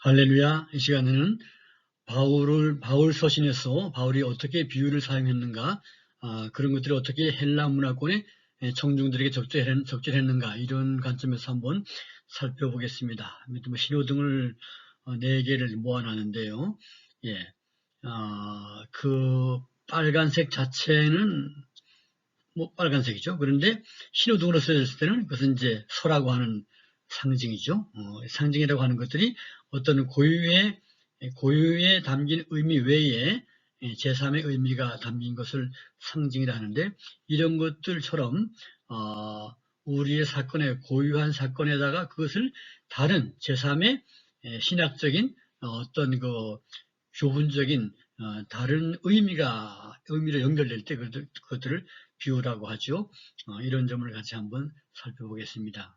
할렐루야. 이 시간에는 바울을, 바울 서신에서 바울이 어떻게 비유를 사용했는가, 아, 그런 것들이 어떻게 헬라 문화권의 청중들에게 적절했, 적절했는가, 이런 관점에서 한번 살펴보겠습니다. 뭐 신호등을 어, 네 개를 모아놨는데요. 예. 아, 그 빨간색 자체는 뭐 빨간색이죠. 그런데 신호등으로 쓰였을 때는 그것은 이제 소라고 하는 상징이죠. 어, 상징이라고 하는 것들이 어떤 고유의 고유에 담긴 의미 외에 제3의 의미가 담긴 것을 상징이라 하는데 이런 것들처럼 어, 우리의 사건에 고유한 사건에다가 그것을 다른 제3의 신학적인 어떤 그 교훈적인 어, 다른 의미가 의미로 연결될 때 그것들을 비유라고 하죠. 어, 이런 점을 같이 한번 살펴보겠습니다.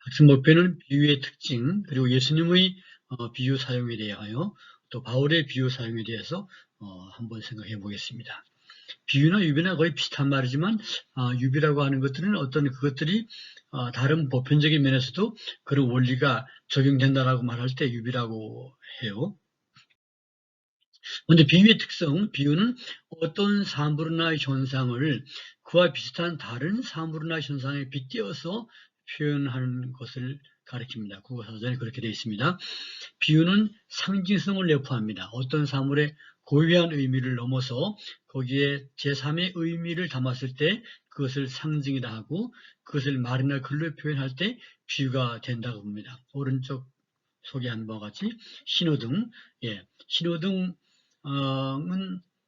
학습 목표는 비유의 특징 그리고 예수님의 어, 비유 사용에 대하여 또 바울의 비유 사용에 대해서 어, 한번 생각해 보겠습니다. 비유나 유비나 거의 비슷한 말이지만 어, 유비라고 하는 것들은 어떤 그것들이 어, 다른 보편적인 면에서도 그런 원리가 적용된다라고 말할 때 유비라고 해요. 그런데 비유의 특성, 비유는 어떤 사물이나 현상을 그와 비슷한 다른 사물이나 현상에 빗대어서 표현하는 것을 가리킵니다. 국어사전에 그렇게 되어 있습니다. 비유는 상징성을 내포합니다. 어떤 사물의 고유한 의미를 넘어서 거기에 제3의 의미를 담았을 때 그것을 상징이라 하고 그것을 말이나 글로 표현할 때 비유가 된다고 봅니다. 오른쪽 소개한 바와 같이 신호등, 예, 신호등은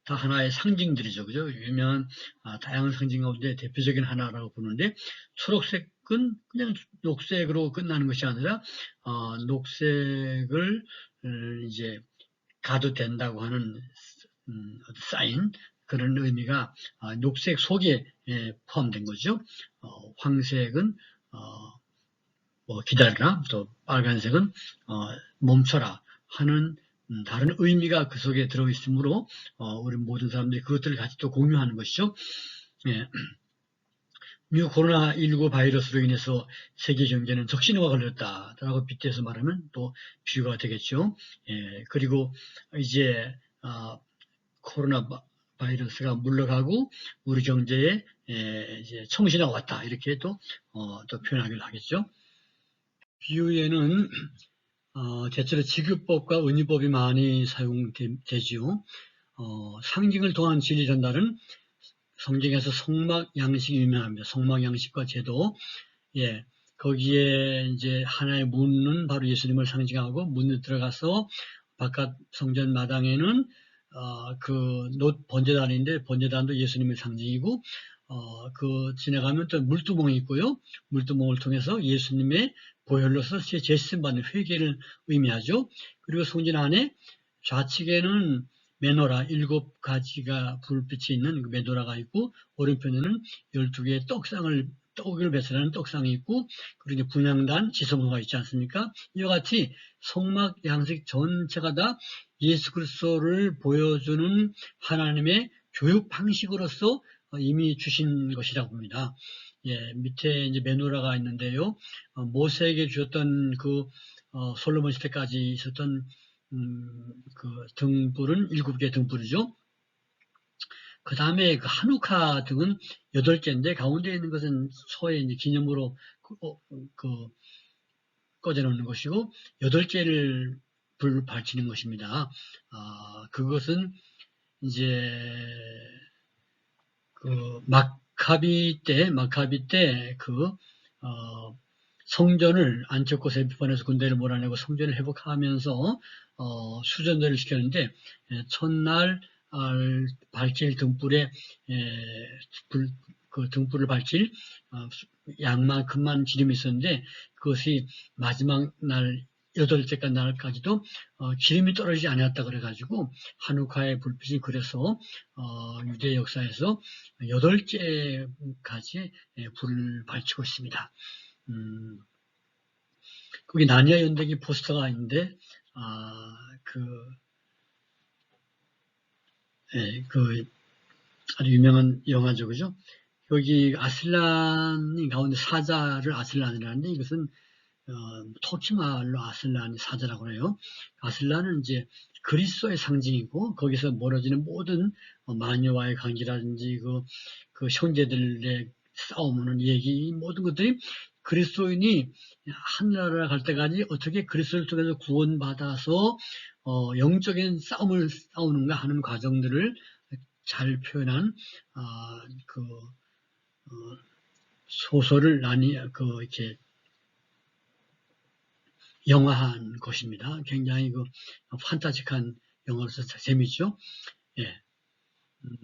다 하나의 상징들이죠. 그죠? 유명한 아, 다양한 상징 가운데 대표적인 하나라고 보는데 초록색 녹색은 그냥 녹색으로 끝나는 것이 아니라 어, 녹색을 음, 이제 가도 된다고 하는 음, 사인 그런 의미가 어, 녹색 속에 예, 포함된 거죠. 어, 황색은 어, 뭐 기다리라 또 빨간색은 어, 멈춰라 하는 음, 다른 의미가 그 속에 들어 있으므로 어, 우리 모든 사람들이 그것들을 같이 또 공유하는 것이죠. 예. 뉴 코로나19 바이러스로 인해서 세계 경제는 적신호가 걸렸다라고 빗대서 말하면 또 비유가 되겠죠. 예, 그리고 이제 아, 코로나 바이러스가 물러가고 우리 경제에 예, 이제 청신호가 왔다 이렇게 또, 어, 또 표현하기를 하겠죠. 비유에는 어, 대체로 지급법과 은유법이 많이 사용되지요. 어, 상징을 통한 진리 전달은 성경에서 성막 양식이 유명합니다. 성막 양식과 제도. 예. 거기에 이제 하나의 문은 바로 예수님을 상징하고 문을 들어가서 바깥 성전 마당에는 어, 그놋 번제단인데 번제단도 예수님의 상징이고 어, 그 지나가면 또 물두멍이 있고요. 물두멍을 통해서 예수님의 보혈로서 제신 받는 회개를 의미하죠. 그리고 성전 안에 좌측에는 메노라 일곱 가지가 불빛이 있는 그 메노라가 있고 오른편에는 열두 개의 떡상을 떡을 배설하는 떡상이 있고 그리고 분양단 지성소가 있지 않습니까? 이와 같이 성막 양식 전체가 다 예수 그리스도를 보여주는 하나님의 교육 방식으로서 이미 주신 것이라고 봅니다. 예, 밑에 이제 메노라가 있는데요. 어, 모세에게 주었던 그 어, 솔로몬 시대까지 있었던 음, 그 등불은 일곱 개 등불이죠. 그 다음에 그 한우카 등은 여덟 개인데 가운데 있는 것은 소의 이제 기념으로 그, 어, 그 꺼져놓는 것이고 여덟 개를 불 밝히는 것입니다. 아, 그것은 이제 그 마카비 때 마카비 때그 어, 성전을 안티오코스 에피판에서 군대를 몰아내고 성전을 회복하면서 어, 수전대를 시켰는데 에, 첫날 알, 밝힐 등불에 에, 불, 그 등불을 밝힐 어, 양만큼만 기름이 있었는데 그것이 마지막 날 여덟째 날까지도 어, 기름이 떨어지지 않았다 그래가지고 한우카의 불빛이 그래서 어, 유대 역사에서 여덟째까지 불을 밝히고 있습니다. 음, 거기 나니아 연대기 포스터가 있는데 아, 그, 예, 그, 아주 유명한 영화죠, 그죠? 여기 아슬란이 가운데 사자를 아슬란이라는데 이것은 어, 터키 말로 아슬란 사자라고 그래요. 아슬란은 이제 그리스도의 상징이고 거기서 멀어지는 모든 어, 마녀와의 관계라든지 그, 그 형제들의 싸움하는 얘기 이 모든 것들이 그리스도인이 하늘나라 갈 때까지 어떻게 그리스도를 통해서 구원받아서 어, 영적인 싸움을 싸우는가 하는 과정들을 잘 표현한 아, 그 어, 소설을 나니 그 이렇게 영화한 것입니다. 굉장히 그 판타직한 영화로서 재밌죠. 예. 음,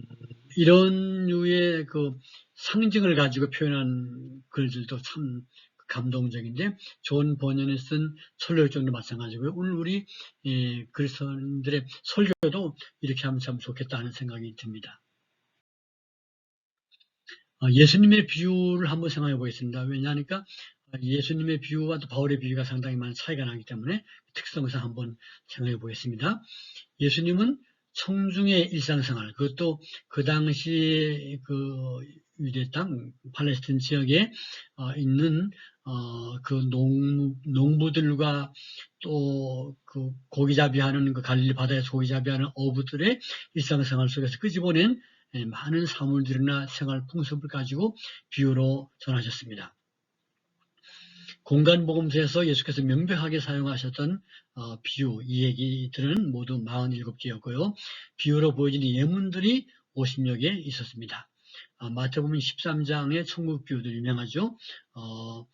이런 류의 그 상징을 가지고 표현한 글들도 참 감동적인데 좋은 번연에 쓴 설교정도 마찬가지고요. 오늘 우리 예, 그리스도인들의 설교도 이렇게 하면 참 좋겠다 하는 생각이 듭니다. 어, 예수님의 비유를 한번 생각해 보겠습니다. 왜냐하니까 예수님의 비유와 또 바울의 비유가 상당히 많은 차이가 나기 때문에 특성상 한번 생각해 보겠습니다. 예수님은 청중의 일상생활, 그것도 그 당시 그 유대 땅 팔레스틴 지역에 어, 있는 어, 그 농, 농부들과 또 그 고기잡이하는 그 갈릴리 바다에서 고기잡이하는 어부들의 일상생활 속에서 끄집어낸 예, 많은 사물들이나 생활 풍습을 가지고 비유로 전하셨습니다. 공간복음서에서 예수께서 명백하게 사용하셨던 어, 비유, 이 얘기들은 모두 47개였고요. 비유로 보여지는 예문들이 50여 개 있었습니다. 아, 마태복음 13장의 천국 비유도 유명하죠. 어,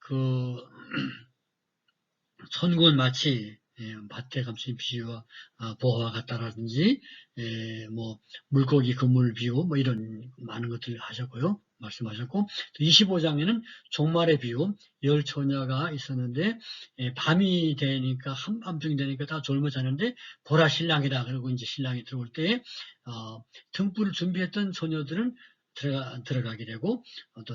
그 천국은 마치 예, 밭에 감춘 비유와 아, 보화와 같다라든지 예, 뭐 물고기 그물 비유 뭐 이런 많은 것들을 하셨고요. 말씀하셨고 25장에는 종말의 비유 열 처녀가 있었는데 예, 밤이 되니까 한밤중이 되니까 다 졸며 자는데 보라 신랑이다. 그리고 이제 신랑이 들어올 때 어, 등불을 준비했던 처녀들은 들어가, 들어가게 되고 어, 또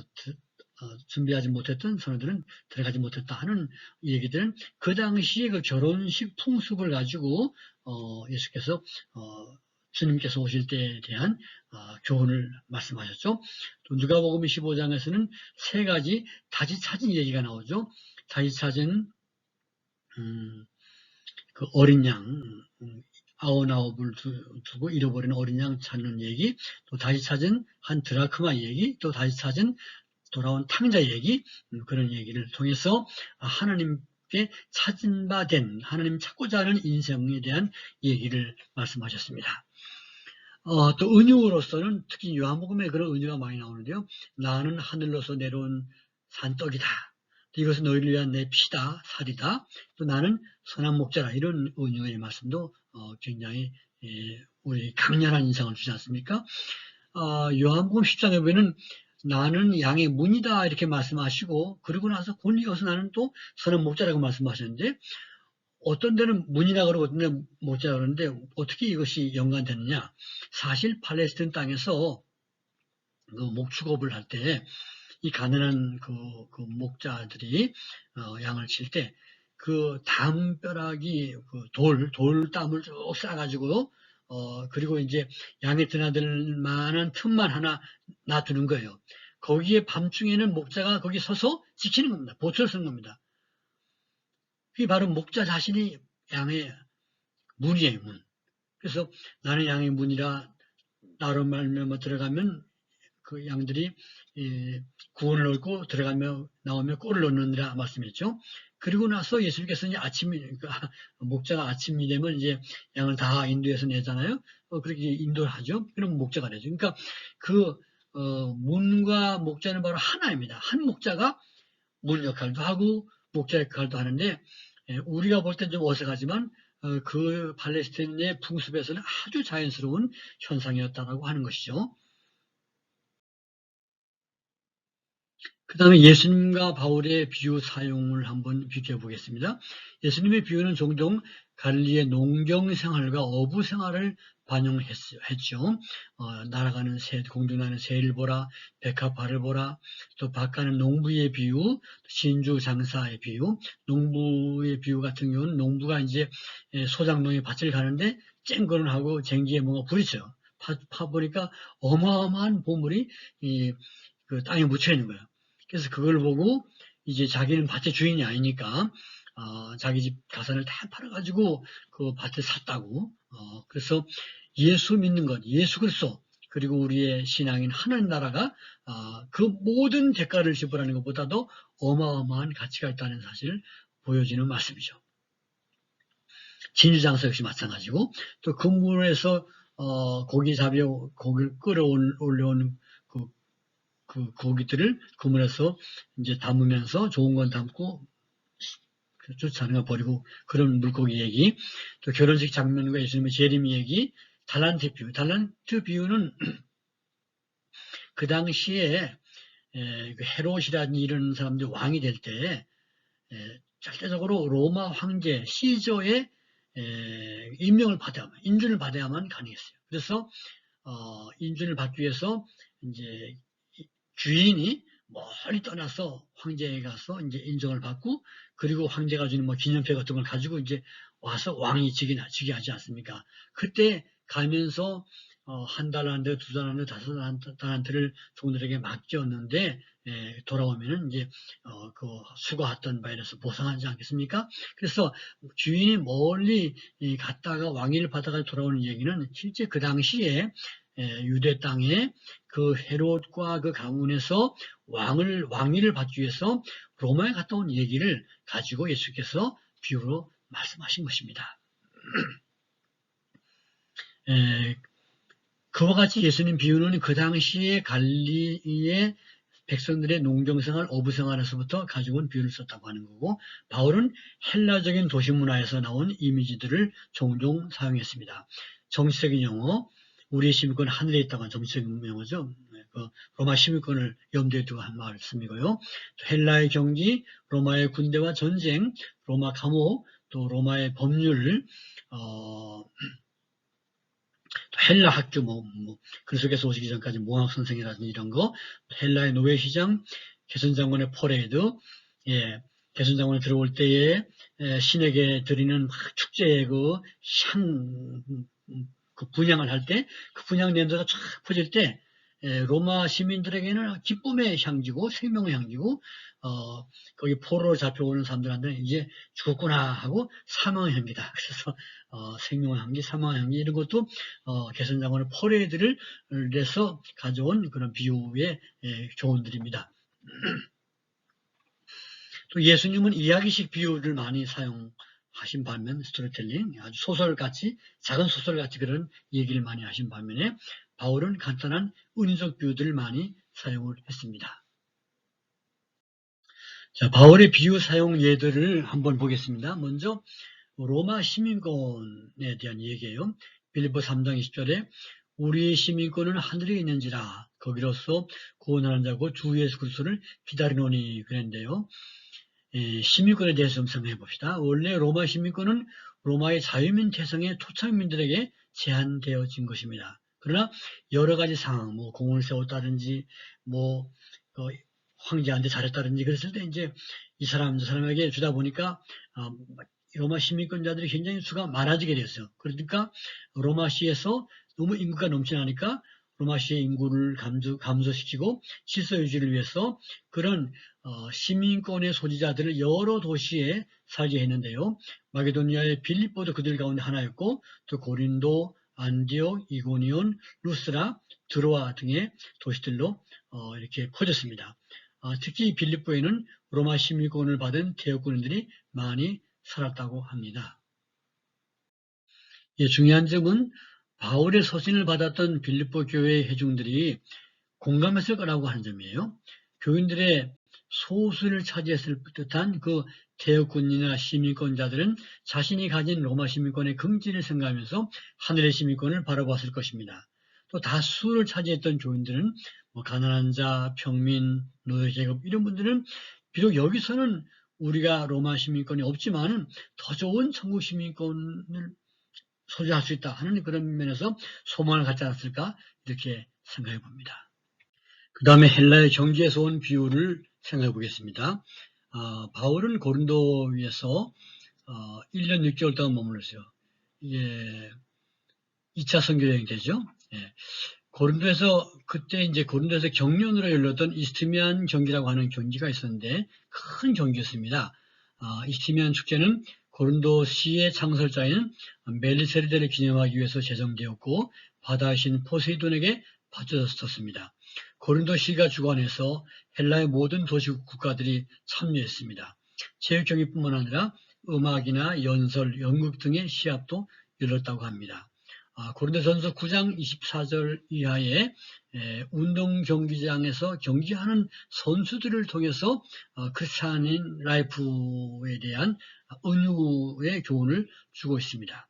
어, 준비하지 못했던 소녀들은 들어가지 못했다 하는 얘기들은 그 당시에 그 결혼식 풍습을 가지고 어, 예수께서 어, 주님께서 오실 때에 대한 어, 교훈을 말씀하셨죠. 또 누가복음 15장에서는 세 가지 찾은 얘기가 나오죠. 찾은 음, 그 어린 양 음, 아홉아홉을 두고 잃어버린 어린 양 찾는 얘기, 또 다시 찾은 한 드라크마 얘기, 또 다시 찾은 돌아온 탕자 얘기 음, 그런 얘기를 통해서 하나님께 찾은 바 된 하나님 찾고자 하는 인생에 대한 얘기를 말씀하셨습니다. 어, 또 은유로서는 특히 요한복음에 그런 은유가 많이 나오는데요. 나는 하늘로서 내려온 산떡이다. 이것은 너희를 위한 내 피다, 살이다. 또 나는 선한 목자라. 이런 은유의 말씀도 어, 굉장히 예, 우리 강렬한 인상을 주지 않습니까? 어, 요한복음 10장에 보면 나는 양의 문이다 이렇게 말씀하시고 그리고 나서 곧 이어서 나는 또 선한 목자라고 말씀하셨는데 어떤 데는 문이라 그러고 어떤 데는 목자 그러는데 어떻게 이것이 연관되느냐 사실 팔레스틴 땅에서 그 목축업을 할 때 이 가난한 그, 그 목자들이 어, 양을 칠 때 그 담벼락이 그 돌, 돌담을 쭉 싸가지고 어, 그리고 이제 양에 드나들 만한 틈만 하나 놔두는 거예요. 거기에 밤중에는 목자가 거기 서서 지키는 겁니다. 보초를 쓰는 겁니다. 그게 바로 목자 자신이 양의 문이에요, 문. 그래서 나는 양의 문이라 나로 말면 들어가면 그 양들이 예, 구원을 얻고 들어가며 나오며 꼴을 얻는다 말씀했죠. 그리고 나서 예수님께서 이제 아침이, 그러니까 목자가 아침이 되면 이제 양을 다 인도해서 내잖아요. 어, 그렇게 인도를 하죠. 그럼 목자가 되죠. 그러니까 그, 어, 문과 목자는 바로 하나입니다. 한 목자가 문 역할도 하고 목자 역할도 하는데, 예, 우리가 볼 땐 좀 어색하지만, 어, 그 팔레스틴의 풍습에서는 아주 자연스러운 현상이었다라고 하는 것이죠. 그 다음에 예수님과 바울의 비유 사용을 한번 비교해 보겠습니다. 예수님의 비유는 종종 갈리의 농경 생활과 어부 생활을 반영했죠. 어, 날아가는 새, 공중나는 새를 보라, 백합화를 보라, 또 밭가는 농부의 비유, 신주 장사의 비유, 농부의 비유 같은 경우는 농부가 이제 소장농의 밭을 가는데 쨍거를 하고 쟁기에 뭔가 부딪혀요. 파, 파 보니까 어마어마한 보물이 이, 그 땅에 묻혀 있는 거예요. 그래서 그걸 보고 이제 자기는 밭의 주인이 아니니까 어, 자기 집 가산을 다 팔아가지고 그 밭을 샀다고. 어, 그래서 예수 믿는 것, 예수 그리스도 그리고 우리의 신앙인 하나님 나라가 어, 그 모든 대가를 지불하는 것보다도 어마어마한 가치가 있다는 사실을 보여지는 말씀이죠. 진주장사 역시 마찬가지고 또 그물에서 어, 고기 잡이 고기를 끌어올려온 그, 그 고기들을 그물에서 이제 담으면서 좋은 건 담고 않은 거 버리고 그런 물고기 얘기 또 결혼식 장면과 예수님의 재림 얘기 달란트 비유 달란트 비유는 그 당시에 에, 그 헤롯이라는 이런 사람들이 왕이 될 때 절대적으로 로마 황제 시저의 에, 임명을 받아야만 인준을 받아야만 가능했어요. 그래서 어, 인준을 받기 위해서 이제 주인이 멀리 떠나서 황제에 가서 이제 인정을 받고 그리고 황제가 주는 뭐 기념패 같은 걸 가지고 이제 와서 왕이 즉위나 즉위하지 않습니까? 그때 가면서 어, 한 달한테, 두 달한테, 다섯 달한테를 종들에게 맡겼는데 에, 돌아오면은 이제 어, 그 바에 대해서 보상하지 않겠습니까? 그래서 주인이 멀리 이, 갔다가 왕위를 받아가 돌아오는 얘기는 실제 그 당시에 에, 유대 땅에 그 헤롯과 그 가문에서 왕을 왕위를 받기 위해서 로마에 갔다 온 얘기를 가지고 예수께서 비유로 말씀하신 것입니다. 에, 그와 같이 예수님 비유는 그 당시에 갈리의 백성들의 농경생활, 어부생활에서부터 가지고 온 비유를 썼다고 하는 거고 바울은 헬라적인 도시문화에서 나온 이미지들을 종종 사용했습니다. 정치적인 용어, 우리의 시민권 하늘에 있다고 한 정치적인 용어죠. 네, 그 로마 시민권을 염두에 두고 한 말씀이고요. 헬라의 경기, 로마의 군대와 전쟁, 로마 감옥, 또 로마의 법률, 어, 헬라 학교 뭐, 뭐 그리스도께서 오시기 전까지 모학 선생이라든지 이런 거, 헬라의 노예 시장, 개선장군의 퍼레이드, 예, 개선장군이 들어올 때에 예, 신에게 드리는 축제의 그 향, 그 분양을 할 때 그 분양 냄새가 쫙 퍼질 때 예, 로마 시민들에게는 기쁨의 향기고 생명의 향기고 어, 거기 포로로 잡혀오는 사람들한테는 이제 죽었구나 하고 사망의 향기다. 그래서 어, 생명의 향기, 사망의 향기 이런 것도 어, 개선장원의 포레들을 내서 가져온 그런 비유의 예, 교훈들입니다. 또 예수님은 이야기식 비유를 많이 사용 하신 반면 스토리텔링 아주 소설같이 작은 소설같이 그런 얘기를 많이 하신 반면에 바울은 간단한 은유적 비유들을 많이 사용을 했습니다. 자, 바울의 비유 사용 예들을 한번 보겠습니다. 먼저 로마 시민권에 대한 얘기예요. 빌리포 3장 20절에 우리의 시민권은 하늘에 있는지라 거기로서 구원하는 자고 주 예수 그리스도를 기다리노니 그랬는데요. 에, 시민권에 대해서 좀 설명해 봅시다. 원래 로마 시민권은 로마의 자유민 태성의 토착민들에게 제한되어진 것입니다. 그러나 여러 가지 상황, 뭐 공을 세웠다든지, 뭐 어, 황제한테 잘했다든지 그랬을 때 이제 이 사람 저 사람에게 주다 보니까 어, 로마 시민권자들이 굉장히 수가 많아지게 되었어요. 그러니까 로마시에서 너무 인구가 넘쳐나니까 로마시의 인구를 감소, 감소시키고 질서 유지를 위해서 그런 어, 시민권의 소지자들을 여러 도시에 살게 했는데요. 마게도니아의 빌립보도 그들 가운데 하나였고 또 고린도, 안디옥, 이고니온, 루스라, 드로아 등의 도시들로 어, 이렇게 퍼졌습니다. 어, 특히 빌립보에는 로마 시민권을 받은 대역군인들이 많이 살았다고 합니다. 예, 중요한 점은 바울의 서신을 받았던 빌립보 교회의 회중들이 공감했을 거라고 하는 점이에요. 교인들의 소수를 차지했을 듯한 그 대역군이나 시민권자들은 자신이 가진 로마 시민권의 긍지를 생각하면서 하늘의 시민권을 바라보았을 것입니다. 또 다수를 차지했던 교인들은 뭐 가난한 자, 평민, 노예 계급 이런 분들은 비록 여기서는 우리가 로마 시민권이 없지만 더 좋은 천국 시민권을 소지할 수 있다 하는 그런 면에서 소망을 갖지 않았을까 이렇게 생각해 봅니다. 그 다음에 헬라의 경지에서 온 비유를 생각해 보겠습니다. 어, 바울은 고린도에서 어, 1년 6개월 동안 머물렀어요. 이게 2차 선교 여행 되죠. 예. 고린도에서 그때 이제 고린도에서 경륜으로 열렸던 이스트미안 경기라고 하는 경기가 있었는데 큰 경기였습니다. 아, 이스트미안 축제는 고린도시의 창설자인 멜리세르데를 기념하기 위해서 제정되었고 바다의 신 포세이돈에게 바쳐졌었습니다. 고린도시가 주관해서 헬라의 모든 도시 국가들이 참여했습니다. 체육 경기뿐만 아니라 음악이나 연설, 연극 등의 시합도 열렸다고 합니다. 아, 고린도전서 9장 24절 이하의 에, 운동 경기장에서 경기하는 선수들을 통해서 어, 크리스찬인 라이프에 대한 은유의 교훈을 주고 있습니다.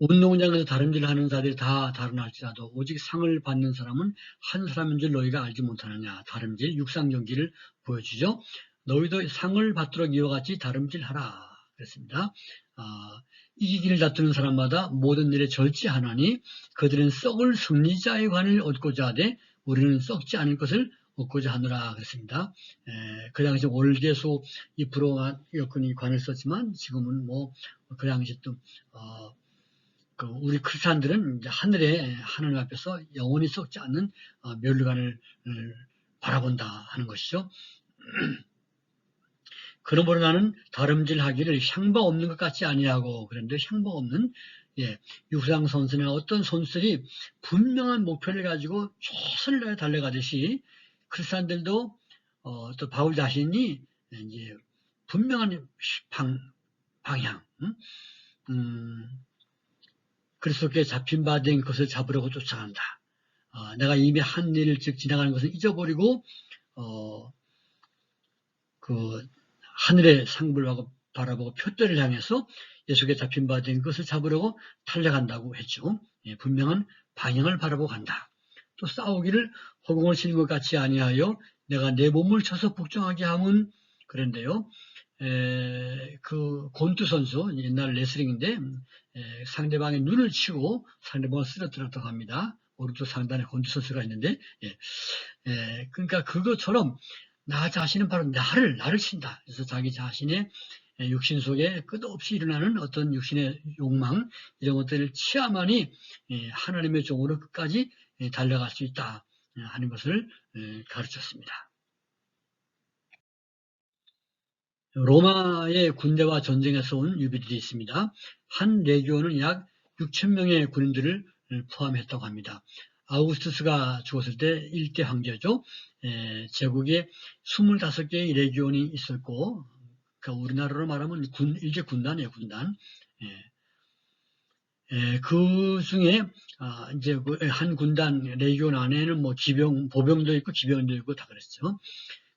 운동장에서 다름질 하는 자들이 다 다른 할지라도 오직 상을 받는 사람은 한 사람인 줄 너희가 알지 못하느냐. 다름질 육상 경기를 보여주죠. 너희도 상을 받도록 이와 같이 다름질하라. 그랬습니다. 아, 이기기를 다투는 사람마다 모든 일에 절제하나니 그들은 썩을 승리자의 관을 얻고자 하되 우리는 썩지 않을 것을 얻고자 하느라 그랬습니다. 에, 그 당시 월계소 2% 여건이 관을 썼지만 지금은 뭐 그 당시 또 어, 그 우리 크리스찬들은 하늘에 하늘 앞에서 영원히 썩지 않는 어, 멸류관을 바라본다 하는 것이죠. 그러므로 나는 다름질하기를 향방 없는 것 같지 아니하고 그런데 향방 없는 예, 육상 선수나 어떤 선수들이 분명한 목표를 가지고 최선을 다해 달려가듯이 크리스찬들도 어, 또 바울 자신이 이제 분명한 방, 방향, 음, 음 그리스도께 잡힌 바 된 것을 잡으려고 쫓아간다. 어, 내가 이미 한 일을 즉 지나가는 것을 잊어버리고 어, 그 하늘의 상불 하고 바라보고 표대를 향해서 예수께 잡힌 바 된 것을 잡으려고 달려간다고 했죠. 예, 분명한 방향을 바라보고 간다. 또 싸우기를 허공을 치는 것 같이 아니하여 내가 내 몸을 쳐서 복종하게 하면 그런데요. 에, 그 곤투 선수 옛날 레슬링인데 에, 상대방의 눈을 치고 상대방을 쓰러뜨렸다고 합니다. 오른쪽 상단에 곤투 선수가 있는데 예. 에, 그러니까 그것처럼 나 자신은 바로 나를 나를 친다. 그래서 자기 자신의 육신 속에 끝없이 일어나는 어떤 육신의 욕망 이런 것들을 치야만이 하나님의 종으로 끝까지 달려갈 수 있다 하는 것을 가르쳤습니다. 로마의 군대와 전쟁에서 온 유비들이 있습니다. 한 레기온은 약 6천 명의 군인들을 포함했다고 합니다. 아우구스투스가 죽었을 때 일대 황제죠. 에, 제국에 25개의 레기온이 있었고, 그러니까 우리나라로 말하면 군, 일제 군단이에요, 군단. 예. 에, 그 중에, 아, 이제 그 한 군단 레기온 안에는 뭐 기병, 보병도 있고 기병도 있고 다 그랬죠.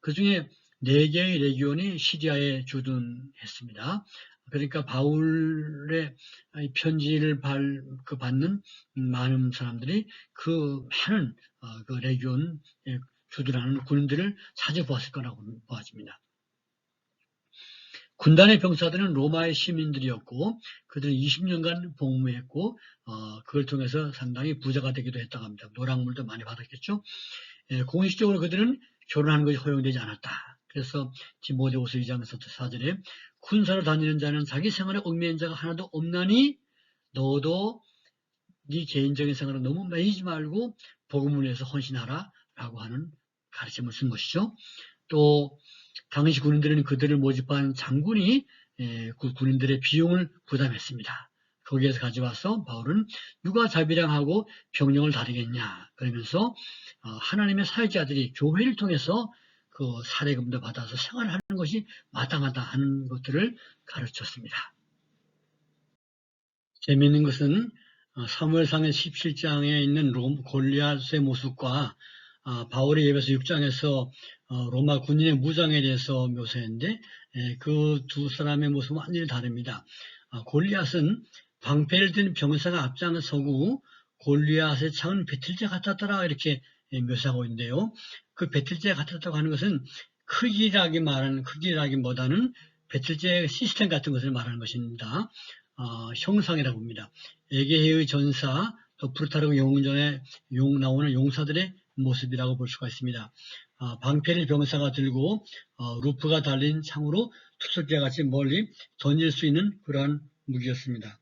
그 중에 네 개의 레기온이 시리아에 주둔했습니다. 그러니까 바울의 편지를 그 받는 많은 사람들이 그 많은 어, 그 레기온 주둔하는 군인들을 찾아보았을 거라고 보아집니다. 군단의 병사들은 로마의 시민들이었고 그들은 20년간 복무했고 어, 그걸 통해서 상당히 부자가 되기도 했다고 합니다. 노랑물도 많이 받았겠죠. 예, 공식적으로 그들은 결혼하는 것이 허용되지 않았다. 그래서 디모데후서 2장에서 4절에 군사로 다니는 자는 자기 생활에 얽매인 자가 하나도 없나니 너도 네 개인적인 생활에 너무 매이지 말고 복음을 위해서 헌신하라 라고 하는 가르침을 쓴 것이죠. 또 당시 군인들은 그들을 모집한 장군이 그 군인들의 비용을 부담했습니다. 거기에서 가져와서 바울은 누가 자비량하고 병력을 다루겠냐 그러면서 어, 하나님의 사회자들이 교회를 통해서 그 사례금도 받아서 생활하는 것이 마땅하다 하는 것들을 가르쳤습니다. 재미있는 것은 어, 사무엘상의 17장에 있는 골리앗의 모습과 아, 바울의 예배서 6장에서 어, 로마 군인의 무장에 대해서 묘사했는데 그 두 사람의 모습은 완전히 다릅니다. 아, 골리앗은 방패를 든 병사가 앞장을 서고 골리앗의 창은 배틀제 같았더라 이렇게 묘사하고 있는데요. 그 배틀제 같았다고 하는 것은 크기라기 말하는 크기라기보다는 배틀제 시스템 같은 것을 말하는 것입니다. 어, 형상이라고 봅니다. 에게해의 전사, 또 프루타르고 용전에 용 나오는 용사들의 모습이라고 볼 수가 있습니다. 어, 방패를 병사가 들고 어, 루프가 달린 창으로 투석기와 같이 멀리 던질 수 있는 그러한 무기였습니다.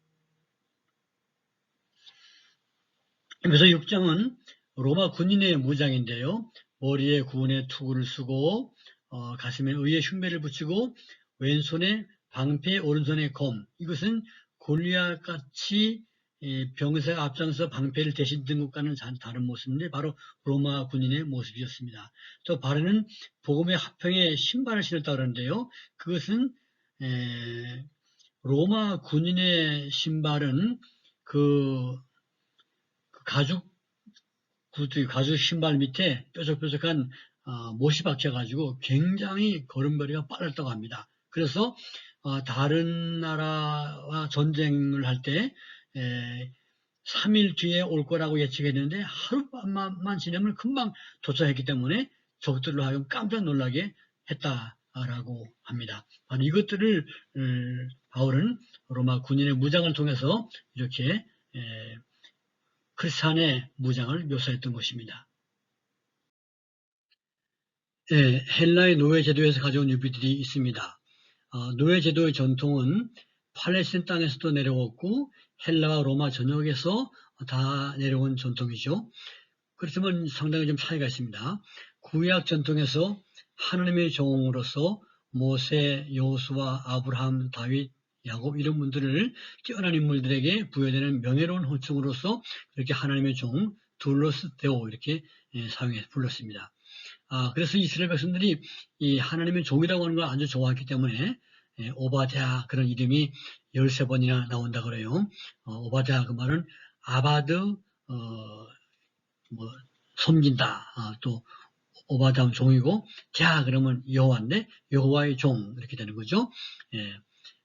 그래서 6장은 로마 군인의 무장인데요. 머리에 구원의 투구를 쓰고 어, 가슴에 의의 흉배를 붙이고 왼손에 방패, 오른손에 검. 이것은 골리앗같이 병사가 앞장서 방패를 대신 든 것과는 다른 모습인데 바로 로마 군인의 모습이었습니다. 또 발에는 복음의 합평의 신발을 신었다 그러는데요. 그것은 에, 로마 군인의 신발은 그, 그 가죽 구두, 가죽 신발 밑에 뾰족뾰족한 어, 못이 박혀가지고 굉장히 걸음걸이가 빠르다고 합니다. 그래서 어, 다른 나라와 전쟁을 할때 3일 뒤에 올 거라고 예측했는데 하룻밤만 지나면 금방 도착했기 때문에 적들로 하여금 깜짝 놀라게 했다라고 합니다. 바로 이것들을 음, 바울은 로마 군인의 무장을 통해서 이렇게 크리스찬의 무장을 묘사했던 것입니다. 예, 헬라의 노예 제도에서 가져온 유비들이 있습니다. 어, 노예 제도의 전통은 팔레스틴 땅에서도 내려왔고 헬라와 로마 전역에서 다 내려온 전통이죠. 그렇지만 상당히 좀 차이가 있습니다. 구약 전통에서 하나님의 종으로서 모세, 요수와 아브라함, 다윗, 야곱 이런 분들을 뛰어난 인물들에게 부여되는 명예로운 호칭으로서 이렇게 하나님의 종 둘러스 데오 이렇게 예, 사용해 불렀습니다. 아, 그래서 이스라엘 백성들이 이 하나님의 종이라고 하는 걸 아주 좋아했기 때문에 예, 오바댜 그런 이름이 13번이나 나온다 그래요. 어, 오바댜 그 말은 아바드 어, 뭐 섬긴다. 아, 또 오바다음 종이고 자 그러면 여호와인데 여호와의 종 이렇게 되는 거죠. 예.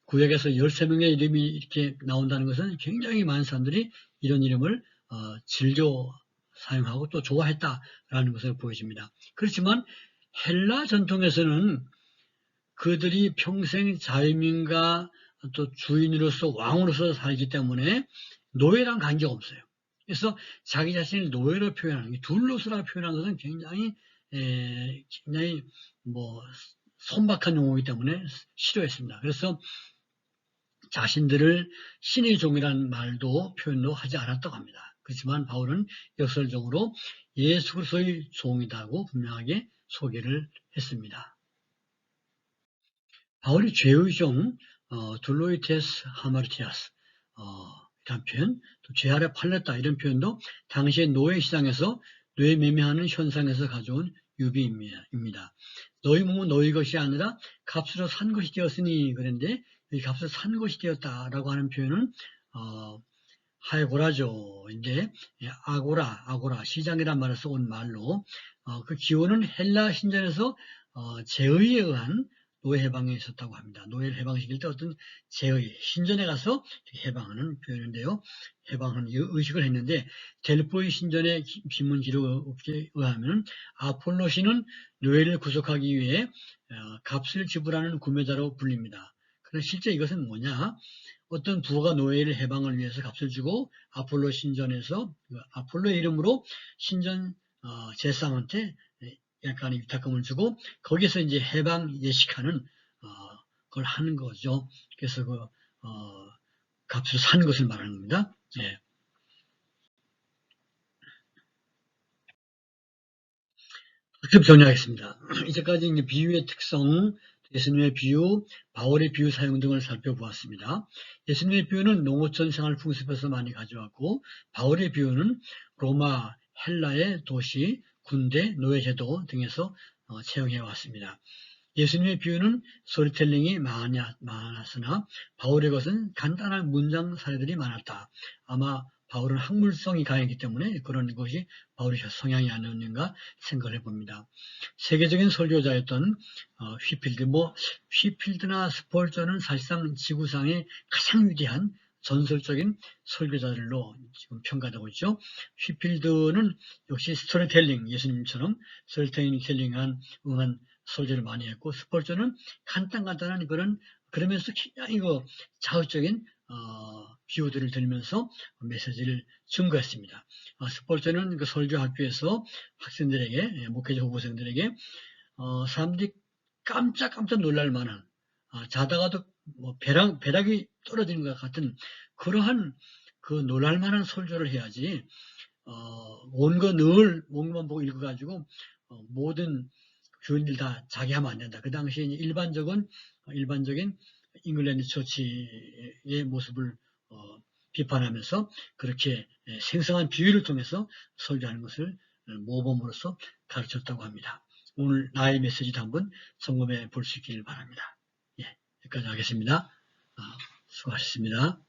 구역에서 13명의 이름이 이렇게 나온다는 것은 굉장히 많은 사람들이 이런 이름을 어, 즐겨 사용하고 또 좋아했다라는 것을 보여줍니다. 그렇지만 헬라 전통에서는 그들이 평생 자유민과 또 주인으로서 왕으로서 살기 때문에 노예랑 관계가 없어요. 그래서 자기 자신을 노예로 표현하는 게 둘로서라고 표현하는 것은 굉장히 에, 굉장히 뭐 손박한 용어이기 때문에 싫어했습니다. 그래서 자신들을 신의 종이라는 말도 표현도 하지 않았다고 합니다. 그렇지만 바울은 역설적으로 예수 그리스도의 종이다고 분명하게 소개를 했습니다. 바울이 죄의 종 어, 둘로이테스 하마르티아스 어, 이런 표현, 또 죄 아래 팔렸다 이런 표현도 당시의 노예 시장에서 뇌 매매하는 현상에서 가져온 유비입니다. 너희 몸은 너희 것이 아니라 값으로 산 것이 되었으니 그런데 이 값을 산 것이 되었다라고 하는 표현은 어, 하이고라죠. 이제 아고라, 아고라 시장이란 말에서 온 말로 어, 그 기원은 헬라 신전에서 어, 제의에 의한 노예 해방에 있었다고 합니다. 노예를 해방시킬 때 어떤 제의, 신전에 가서 해방하는 표현인데요. 해방하는 의식을 했는데 델포이 신전의 신문 기록에 의하면 아폴로시는 노예를 구속하기 위해 어, 값을 지불하는 구매자로 불립니다. 실제 이것은 뭐냐? 어떤 부가 노예를 해방을 위해서 값을 주고 아폴로 신전에서 그 아폴로의 이름으로 신전 어, 제사한테 약간의 위탁금을 주고 거기서 이제 해방 예식하는 어, 걸 하는 거죠. 그래서 그 어, 값을 산 것을 말하는 겁니다. 예. 학습 정리하겠습니다. 이제까지 이제 비유의 특성, 예수님의 비유, 바울의 비유 사용 등을 살펴보았습니다. 예수님의 비유는 농어촌 생활 풍습에서 많이 가져왔고 바울의 비유는 로마, 헬라의 도시, 군대, 노예제도 등에서 어, 채용해 왔습니다. 예수님의 비유는 소리텔링이 많았으나 바울의 것은 간단한 문장 사례들이 많았다. 아마 바울은 학물성이 강했기 때문에 그런 것이 바울의 성향이 아니었는가 생각을 해봅니다. 세계적인 설교자였던 어, 휘필드, 뭐 휘필드나 스폴저는 사실상 지구상의 가장 위대한 전설적인 설교자들로 지금 평가되고 있죠. 휘필드는 역시 스토리텔링, 예수님처럼 스토리텔링한 응한 설교를 많이 했고 스폴저는 간단간단한 그런 그러면서 굉장히 그 자극적인 어, 비유들을 들면서 메시지를 증거했습니다. 어, 스폴저는 그 설교 학교에서 학생들에게 예, 목회자 후보생들에게 어, 사람들이 깜짝깜짝 놀랄 만한 어, 자다가도 뭐 벼락, 벼락이 떨어지는 것 같은 그러한 그 놀랄 만한 설교를 해야지 어, 온거 늘 목만 보고 읽어가지고 어, 모든 교인들 다 자기 하면 안 된다. 그 당시에 일반적인 일반적인 잉글랜드 처치의 모습을 어, 비판하면서 그렇게 예, 생생한 비유를 통해서 설교하는 것을 어, 모범으로서 가르쳤다고 합니다. 오늘 나의 메시지도 한번 점검해 볼 수 있기를 바랍니다. 예, 여기까지 하겠습니다. 아, 수고하셨습니다.